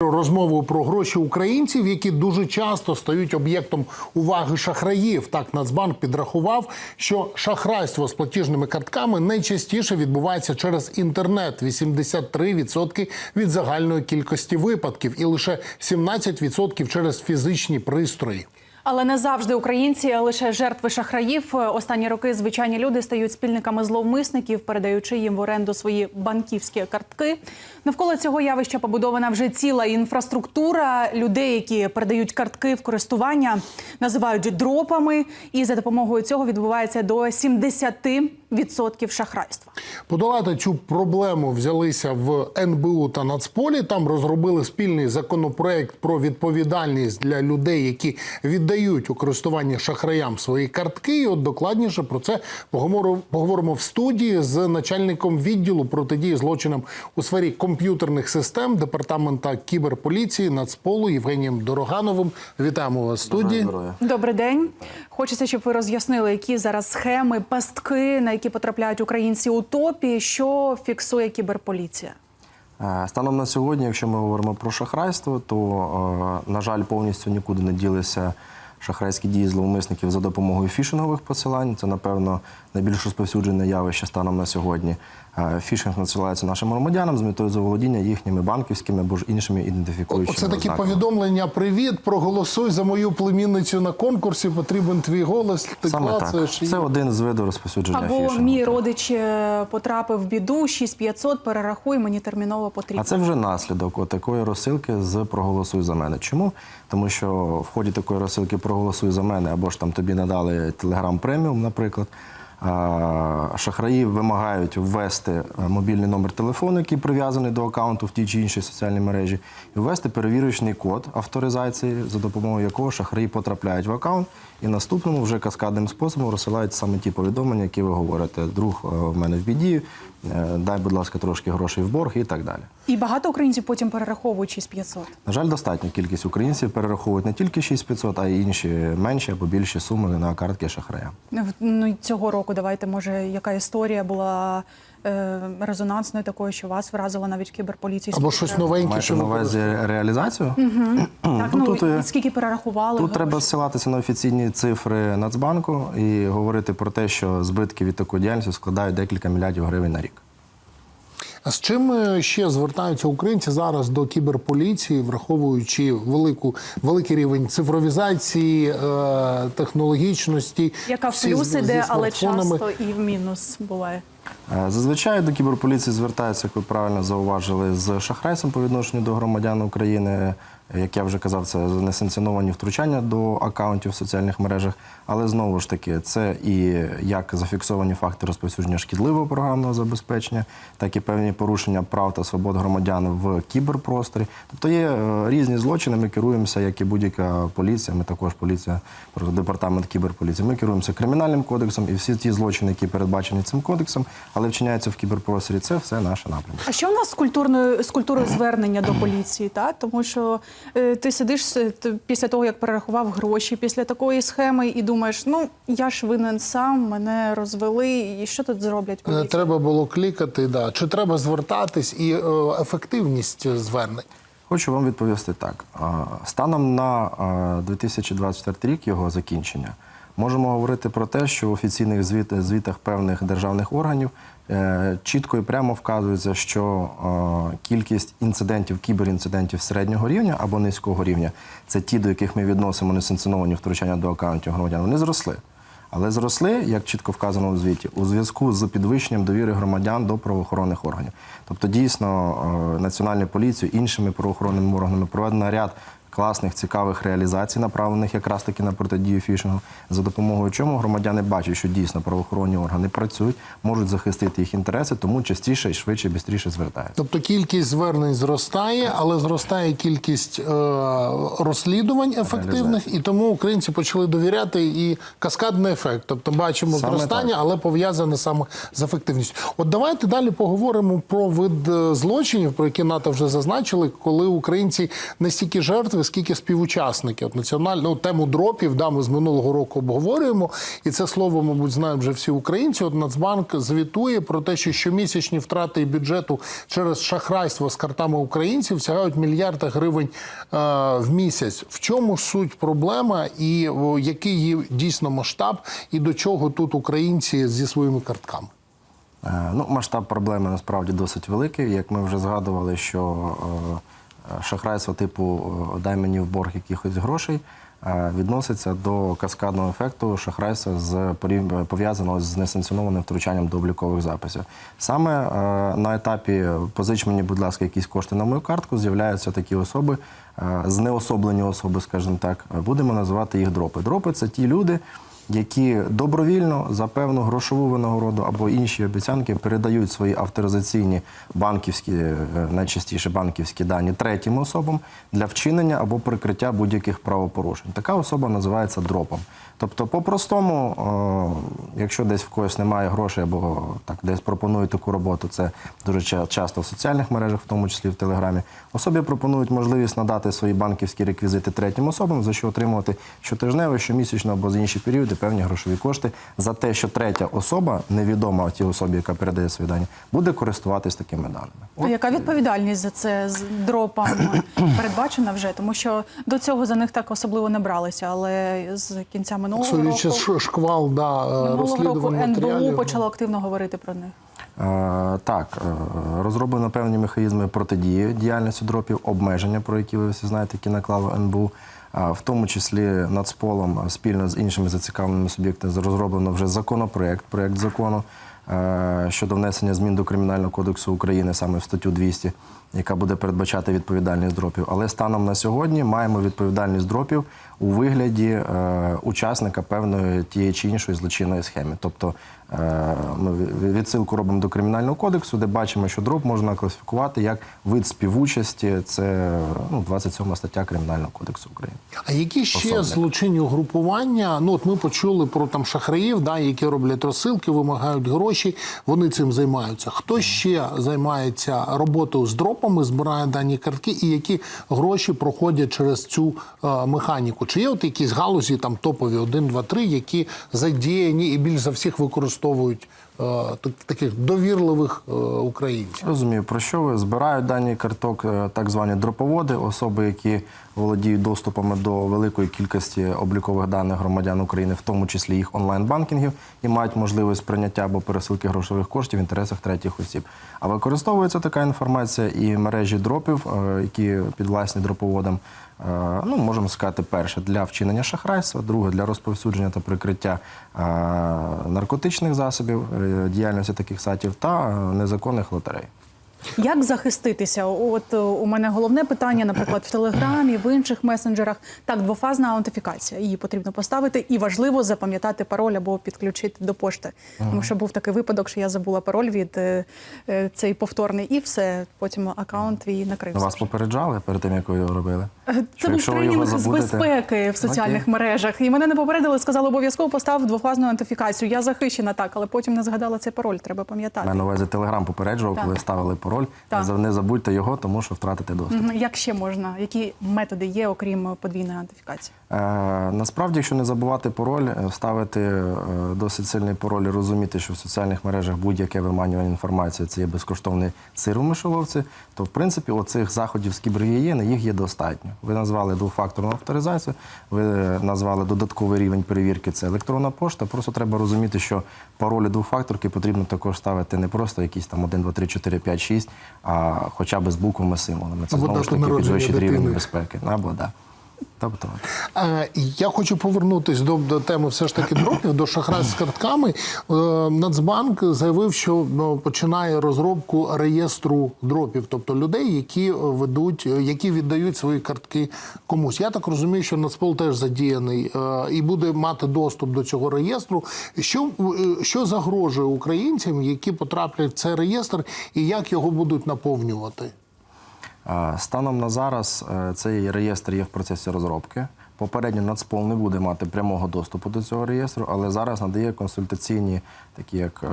Розмову про гроші українців, які дуже часто стають об'єктом уваги шахраїв. Так Нацбанк підрахував, що шахрайство з платіжними картками найчастіше відбувається через інтернет 83% від загальної кількості випадків, і лише 17% через фізичні пристрої. Але не завжди українці, лише жертви шахраїв. Останні роки звичайні люди стають спільниками зловмисників, передаючи їм в оренду свої банківські картки. Навколо цього явища побудована вже ціла інфраструктура. Людей, які передають картки в користування, називають дропами, і за допомогою цього відбувається до 70% шахрайства. Подолати цю проблему взялися в НБУ та Нацполі. Там розробили спільний законопроект про відповідальність для людей, які віддають у користування шахраям свої картки. І от докладніше про це поговоримо, поговоримо в студії з начальником відділу протидії злочинам у сфері комп'ютерних систем департамента кіберполіції Нацполу Євгенієм Дорогановим. Вітаємо вас в студії. Добрий день. Хочеться, щоб ви роз'яснили, які зараз схеми, пастки, на які потрапляють українці у топі, що фіксує кіберполіція. Е, Станом на сьогодні, якщо ми говоримо про шахрайство, то, е, на жаль, повністю нікуди не ділися шахрайські дії зловмисників за допомогою фішингових посилань. Це, напевно, найбільш розповсюджене явище станом на сьогодні. Е, Фішинг надсилається нашим громадянам з метою заволодіння їхніми банківськими або ж іншими ідентифікуючими Оце такі ознаками. повідомлення. Привіт, проголосуй за мою племінницю на конкурсі. Потрібен твій голос. Ти Саме клацаєш так. і- один з видів розповсюдження Або фішингу. мій родич е, потрапив в біду, 6500, перерахуй, мені терміново потрібно. А це вже наслідок такої розсилки з проголосуй за мене. Чому? Тому що в ході такої розсилки проголосуй за мене, або ж там тобі надали Telegram преміум, наприклад. Шахраї вимагають ввести е, мобільний номер телефону, який прив'язаний до аккаунту в тій чи іншій соціальній мережі, і ввести перевірочний код авторизації, за допомогою якого шахраї потрапляють в аккаунт, і наступному вже каскадним способом розсилають саме ті повідомлення, які ви говорите. Друг е, в мене в біді, е, дай, будь ласка, трошки грошей в борг і так далі. І багато українців потім перераховують 6500. На жаль, достатня кількість українців перераховують не тільки 6500, а й інші менші або більші суми на картки шахрая. Ну, цього року давайте, може, яка історія була е, резонансною такою, що вас вразила навіть кіберполіція. або щось новеньке, що на увазі реалізацію? Так, Ну, ну, тут, е, скільки перерахували? Тут треба ссилатися на офіційні цифри Нацбанку і говорити про те, що збитки від такої діяльності складають декілька мільярдів гривень на рік. А з чим е, ще звертаються українці зараз до кіберполіції, враховуючи велику великий рівень цифровізації, е, технологічності, Яка в плюс іде, але часто і в мінус буває. Е, Зазвичай до кіберполіції звертаються, як ви правильно зауважили, з шахрайством по відношенню до громадян України. Як я вже казав, це несанкціоновані втручання до акаунтів в соціальних мережах. Але знову ж таки, це і як зафіксовані факти розповсюдження шкідливого програмного забезпечення, так і певні порушення прав та свобод громадян в кіберпросторі. Тобто є е, різні злочини. Ми керуємося, як і будь-яка поліція. Ми також поліція, департамент кіберполіції. Ми керуємося кримінальним кодексом, і всі ті злочини, які передбачені цим кодексом, але вчиняються в кіберпросторі, це все наше напрямок. А що в нас з культурною з культурою звернення до поліції? Та тому що е, ти сидиш е, після того, як перерахував гроші, після такої схеми, і думаєш, ну я ж винен сам, мене розвели, і що тут зроблять поліція? Е, треба було клікати, да. чи треба звертатись і е, ефективність звернень. Хочу вам відповісти так. Станом на а, 2024 рік його закінчення можемо говорити про те, що в офіційних звіт- звітах певних державних органів е, чітко і прямо вказується, що е, кількість інцидентів, кіберінцидентів середнього рівня або низького рівня це ті, до яких ми відносимо несанкціоновані втручання до акаунтів громадян, вони зросли. Але зросли, як чітко вказано у звіті, у зв'язку з підвищенням довіри громадян до правоохоронних органів. Тобто, дійсно, е, Національною поліцією, іншими правоохоронними органами проведено ряд класних, цікавих реалізацій, направлених якраз таки на протидію фішингу, за допомогою чому громадяни бачать, що дійсно правоохоронні органи працюють, можуть захистити їх інтереси, тому частіше і швидше, швидше звертаються. Тобто кількість звернень зростає, але зростає кількість е, розслідувань ефективних, і тому українці почали довіряти і каскадний ефект. Тобто бачимо Саме зростання, так. але пов'язане саме з ефективністю. От давайте далі поговоримо про вид е, злочинів, про які НАТО вже зазначили, коли українці не стільки жертви, скільки співучасників. Національну ну, тему дропів да, ми з минулого року обговорюємо, і це слово, мабуть, знають вже всі українці. От Нацбанк звітує про те, що щомісячні втрати бюджету через шахрайство з картами українців сягають мільярди гривень е, в місяць. В чому суть проблема, і о, який її дійсно масштаб, і до чого тут українці зі своїми картками? Е, Ну, масштаб проблеми насправді досить великий. Як ми вже згадували, що е, шахрайство типу е, дай мені в борг якихось грошей е, відноситься до каскадного ефекту шахрайства з пов'язаного з несанкціонованим втручанням до облікових записів. Саме е, на етапі позич мені, будь ласка, якісь кошти на мою картку, з'являються такі особи, знеособлені особи, скажімо так, будемо називати їх дропи. Дропи це ті люди які добровільно за певну грошову винагороду або інші обіцянки передають свої авторизаційні банківські, е, найчастіше банківські дані третім особам для вчинення або прикриття будь-яких правопорушень. Така особа називається дропом. Тобто, по-простому, е, якщо десь в когось немає грошей або так десь пропонують таку роботу, це дуже часто в соціальних мережах, в тому числі в Телеграмі, особі пропонують можливість надати свої банківські реквізити третім особам, за що отримувати щотижнево, щомісячно або за інші періоди певні грошові кошти за те, що третя особа, невідома тій особі, яка передає свої дані, буде користуватись такими даними. А яка відповідальність за це з дропами передбачена вже? Тому що до цього за них так особливо не бралися, але з кінця минулого Судячи року, шквал да, е, минулого року НБУ почало активно говорити про них. Так, е, розроблено певні механізми протидії діяльності дропів, обмеження, про які ви всі знаєте, які наклало НБУ. В тому числі Нацполом спільно з іншими зацікавленими суб'єктами розроблено вже законопроект, проект закону щодо внесення змін до Кримінального кодексу України саме в статтю 200, яка буде передбачати відповідальність дропів. Але станом на сьогодні маємо відповідальність дропів у вигляді е, учасника певної тієї чи іншої злочинної схеми. Тобто е, ми відсилку робимо до кримінального кодексу, де бачимо, що дроп можна класифікувати як вид співучасті. Це ну, 27 стаття Кримінального кодексу України. А які ще Пособник. злочинні угрупування? Ну от ми почули про там шахраїв, да, які роблять розсилки, вимагають гроші. Вони цим займаються. Хто ще займається роботою з дропами, збирає дані картки, і які гроші проходять через цю е, механіку? Чи є от якісь галузі, там топові 1, 2, 3, які задіяні і більш за всіх використовують таких довірливих е, українців? Розумію, про що ви збирають дані карток, е, так звані дроповоди, особи, які володіють доступами до великої кількості облікових даних громадян України, в тому числі їх онлайн-банкінгів, і мають можливість прийняття або пересилки грошових коштів в інтересах третіх осіб. А використовується така інформація і мережі дропів, е, які підвласні дроповодам. Е, Ну, можемо сказати, перше для вчинення шахрайства, друге для розповсюдження та прикриття е, наркотичних засобів е, діяльності таких сайтів та незаконних лотерей. Як захиститися? От е, у мене головне питання, наприклад, в Телеграмі, в інших месенджерах. Так, двофазна аутентифікація. Її потрібно поставити, і важливо запам'ятати пароль або підключити до пошти. Тому що був такий випадок, що я забула пароль від е, е, цей повторний, і все. Потім аккаунт твій накрився. Вас попереджали перед тим, як ви його робили? Це був тренінг з безпеки в соціальних Окей. мережах. І мене не попередили, сказали, обов'язково постав двофазну аутентифікацію. Я захищена так, але потім не згадала цей пароль. Треба пам'ятати. На увазі телеграм попереджував, Так. коли ставили пароль. Так. Не забудьте його, тому що втратите доступ. Як ще можна? Які методи є, окрім подвійної аутентифікації? Е, насправді, якщо не забувати пароль, е, ставити е, досить сильний пароль і розуміти, що в соціальних мережах будь-яке виманювання інформації це є безкоштовний сир у мишоловці, то в принципі оцих заходів з кібергігієни їх є достатньо. Ви назвали двофакторну авторизацію, ви е, назвали додатковий рівень перевірки це електронна пошта. Просто треба розуміти, що паролі двофакторки потрібно також ставити не просто якісь там 1, 2, 3, 4, 5, 6, а хоча б з буквами символами. Це Або знову ж таки підвищить рівень безпеки. Або да. Тобто. Я хочу повернутися до, до теми все ж таки дропів, до шахрайств з картками. Е, Нацбанк заявив, що ну, починає розробку реєстру дропів, тобто людей, які ведуть, які віддають свої картки комусь. Я так розумію, що Нацпол теж задіяний е, і буде мати доступ до цього реєстру. Що, е, що загрожує українцям, які потраплять в цей реєстр, і як його будуть наповнювати? Станом на зараз е, цей реєстр є в процесі розробки. Попередньо Нацпол не буде мати прямого доступу до цього реєстру, але зараз надає консультаційні, такі як е,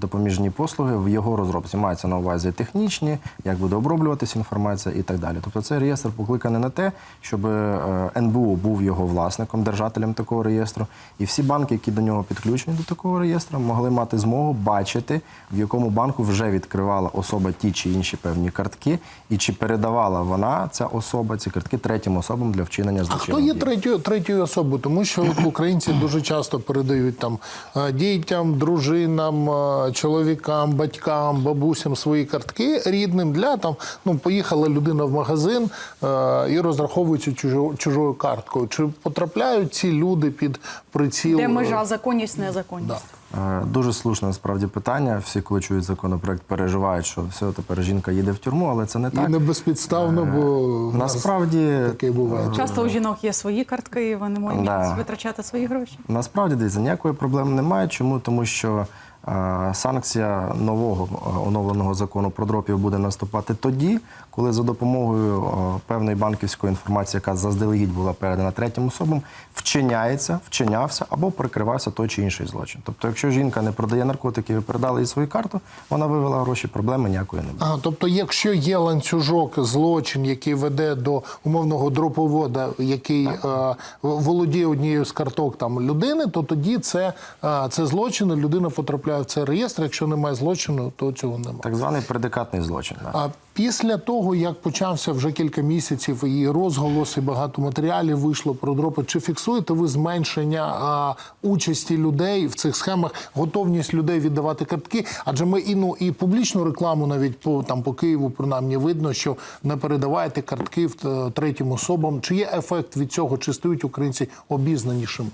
допоміжні послуги в його розробці. Мається на увазі технічні, як буде оброблюватися інформація і так далі. Тобто цей реєстр покликаний на те, щоб е, НБУ був його власником, держателем такого реєстру, і всі банки, які до нього підключені до такого реєстру, могли мати змогу бачити, в якому банку вже відкривала особа ті чи інші певні картки, і чи передавала вона ця особа ці картки третім особам для вчинення злочину. Третю третьою, третьою? Тому що от українці дуже часто передають там е, дітям, дружинам, е, чоловікам, батькам, бабусям свої картки рідним для там. Ну поїхала людина в магазин е, і розраховується чужо, чужою карткою. Чи потрапляють ці люди під приціл? Де межа законність, незаконність? Е, Дуже слушне насправді питання. Всі, коли чують законопроект, переживають, що все тепер жінка їде в тюрму, але це не так. І не безпідставно, бо Насправді таке буває. Часто у жінок є свої картки, і вони можуть Да. витрачати свої гроші. Насправді дивіться, ніякої проблеми немає. Чому? Тому що е, санкція нового е, оновленого закону про дропів буде наступати тоді, коли за допомогою е, певної банківської інформації, яка заздалегідь була передана третім особам, вчиняється, вчинявся або прикривався той чи інший злочин. Тобто, якщо жінка не продає наркотики, ви передали їй свою карту, вона вивела гроші, проблеми ніякої не буде. А, тобто, якщо є ланцюжок злочин, який веде до умовного дроповода, який е, володіє однією з карток там людини, то тоді це, е, це злочин, і людина потрапляє в цей реєстр. Якщо немає злочину, то цього немає. Так званий предикатний злочин. Да. А після того, як почався вже кілька місяців і розголос, і багато матеріалів вийшло про дропи, чи фіксуєте ви зменшення а, участі людей в цих схемах, готовність людей віддавати картки? Адже ми і ну і публічну рекламу навіть по там по Києву принаймні видно, що не передаваєте картки в е, третім особам. Чи є ефект від цього? Чи стають українці обізнанішими?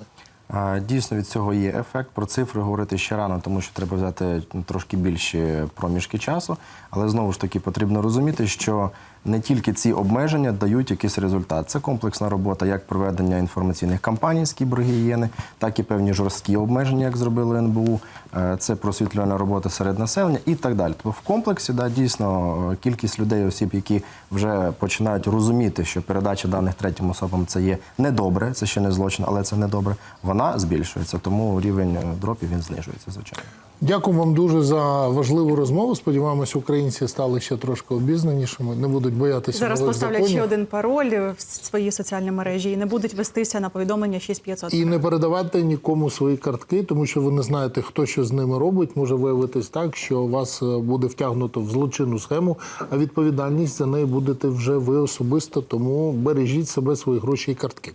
Дійсно, від цього є ефект. Про цифри говорити ще рано, тому що треба взяти трошки більші проміжки часу. Але знову ж таки потрібно розуміти, що не тільки ці обмеження дають якийсь результат. Це комплексна робота, як проведення інформаційних кампаній з кібергігієни, так і певні жорсткі обмеження, як зробили НБУ. Е, Це просвітлювальна робота серед населення і так далі. Тобто в комплексі да, дійсно е, кількість людей, осіб, які вже починають розуміти, що передача даних третім особам це є недобре, це ще не злочин, але це недобре. Вона збільшується, тому рівень е, дропів він знижується, звичайно. Дякую вам дуже за важливу розмову. Сподіваємось, українці стали ще трошки обізнанішими, не будуть боятися Зараз поставлять законів. ще один пароль в свої соціальні мережі і не будуть вестися на повідомлення 6500. І не передавати нікому свої картки, тому що ви не знаєте, хто що з ними робить. Може виявитись так, що вас е, буде втягнуто в злочинну схему, а відповідальність за неї будете вже ви особисто. Тому бережіть себе, свої гроші і картки.